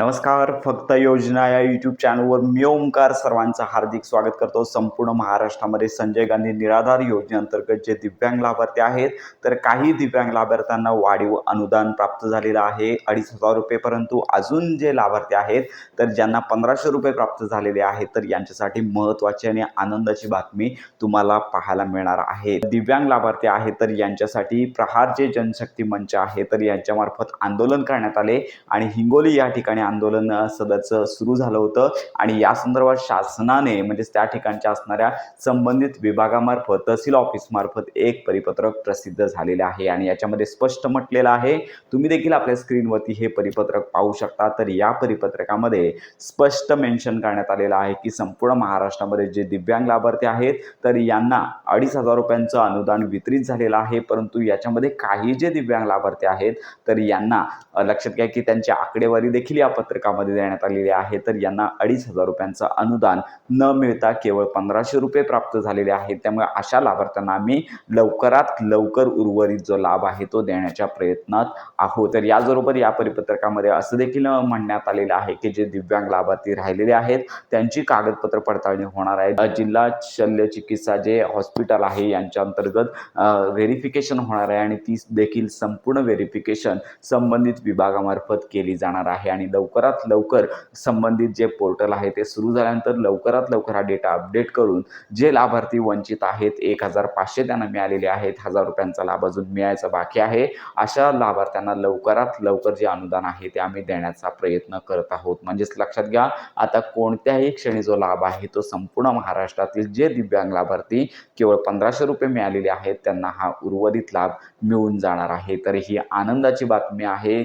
नमस्कार फक्त योजना या यूट्यूब चॅनलवर मी ओंकार सर्वांचं हार्दिक स्वागत करतो. संपूर्ण महाराष्ट्रामध्ये संजय गांधी निराधार योजनेअंतर्गत जे दिव्यांग लाभार्थी आहेत तर काही दिव्यांग लाभार्थ्यांना वाढीव अनुदान प्राप्त झालेलं आहे अडीच हजार रुपये परंतु अजून जे लाभार्थी आहेत तर ज्यांना पंधराशे रुपये प्राप्त झालेले आहेत तर यांच्यासाठी महत्त्वाची आणि आनंदाची बातमी तुम्हाला पाहायला मिळणार आहे. दिव्यांग लाभार्थी आहेत तर यांच्यासाठी प्रहार जे जनशक्ती मंच आहे तर यांच्यामार्फत आंदोलन करण्यात आले आणि हिंगोली या ठिकाणी आंदोलन अ, सदरचं सुरू झालं होतं. आणि या संदर्भात शासनाने म्हणजेच त्या ठिकाणच्या असणाऱ्या संबंधित विभागामार्फत तहसील ऑफिसमार्फत एक परिपत्रक प्रसिद्ध झालेलं आहे. आणि याच्यामध्ये स्पष्ट म्हटलेलं आहे तुम्ही देखील आपल्या स्क्रीनवरती हे परिपत्रक पाहू शकता. तर या परिपत्रकामध्ये स्पष्ट मेन्शन करण्यात आलेलं आहे की संपूर्ण महाराष्ट्रामध्ये जे दिव्यांग लाभार्थी आहेत तर यांना अडीच हजार रुपयांचं अनुदान वितरित झालेलं आहे. परंतु याच्यामध्ये काही जे दिव्यांग लाभार्थी आहेत तर यांना लक्षात घ्या की त्यांची आकडेवारी देखील या पत्रकामध्ये देण्यात आलेले आहे तर यांना अडीच हजार रुपयांचं अनुदान न मिळता केवळ पंधराशे रुपये प्राप्त झालेले आहेत त्यामुळे अशा लाभार्थ्यांना आम्ही लवकरात लवकर उर्वरित जो लाभ आहे तो देण्याच्या प्रयत्नात आहोत. तर याचबरोबर या परिपत्रकामध्ये असं देखील म्हणण्यात आलेलं आहे की जे दिव्यांग लाभार्थी राहिलेले आहेत त्यांची कागदपत्र पडताळणी होणार आहे. जिल्हा शल्य चिकित्सा जे हॉस्पिटल आहे यांच्या अंतर्गत व्हेरिफिकेशन होणार आहे आणि ती देखील संपूर्ण व्हेरिफिकेशन संबंधित विभागामार्फत केली जाणार आहे. आणि लवकरात लवकर संबंधित जे पोर्टल आहे ते सुरू झाल्यानंतर लवकरात लवकर हा डेटा अपडेट करून जे लाभार्थी वंचित आहेत एक हजार पाचशे त्यांना मिळालेले आहेत हजार रुपयांचा लाभ अजून मिळायचा बाकी आहे. अशा लाभार्थ्यांना लवकरात लवकर जे अनुदान आहे ते आम्ही देण्याचा प्रयत्न करत आहोत. म्हणजेच लक्षात घ्या आता कोणत्याही क्षणी जो लाभ आहे तो संपूर्ण महाराष्ट्रातील जे दिव्यांग लाभार्थी केवळ पंधराशे रुपये मिळालेले आहेत त्यांना हा उर्वरित लाभ मिळून जाणार आहे. तर ही आनंदाची बातमी आहे.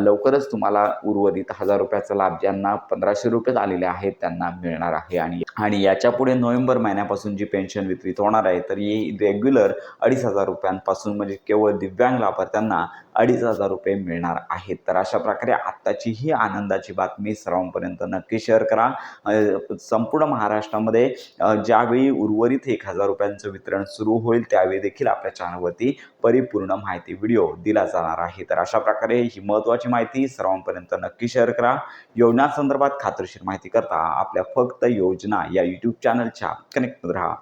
लवकरच तुम्हाला उर्वरित हजार रुपयाचा लाभ ज्यांना पंधराशे रुपयेच आलेले आहेत त्यांना मिळणार आहे. आणि आणि याच्यापुढे नोव्हेंबर महिन्यापासून जी पेन्शन वितरित होणार आहे तर ही रेग्युलर अडीच हजार रुपयांपासून म्हणजे केवळ दिव्यांग लाभार्थ्यांना अडीच हजार रुपये मिळणार आहेत. तर अशा प्रकारे आत्ताची ही आनंदाची बातमी सर्वांपर्यंत नक्की शेअर करा. संपूर्ण महाराष्ट्रामध्ये ज्यावेळी उर्वरित एक हजार रुपयांचं वितरण सुरू होईल त्यावेळी देखील आपल्या चॅनलवरती परिपूर्ण माहिती व्हिडिओ दिला जाणार आहे. तर अशा प्रकारे ही महत्त्वाची माहिती सर्वांपर्यंत नक्की शेअर शेअर करा. योजनासंदर्भात खात्रीशीर माहिती करता आपल्या फक्त योजना या यूट्यूब चॅनलच्या कनेक्ट राहा.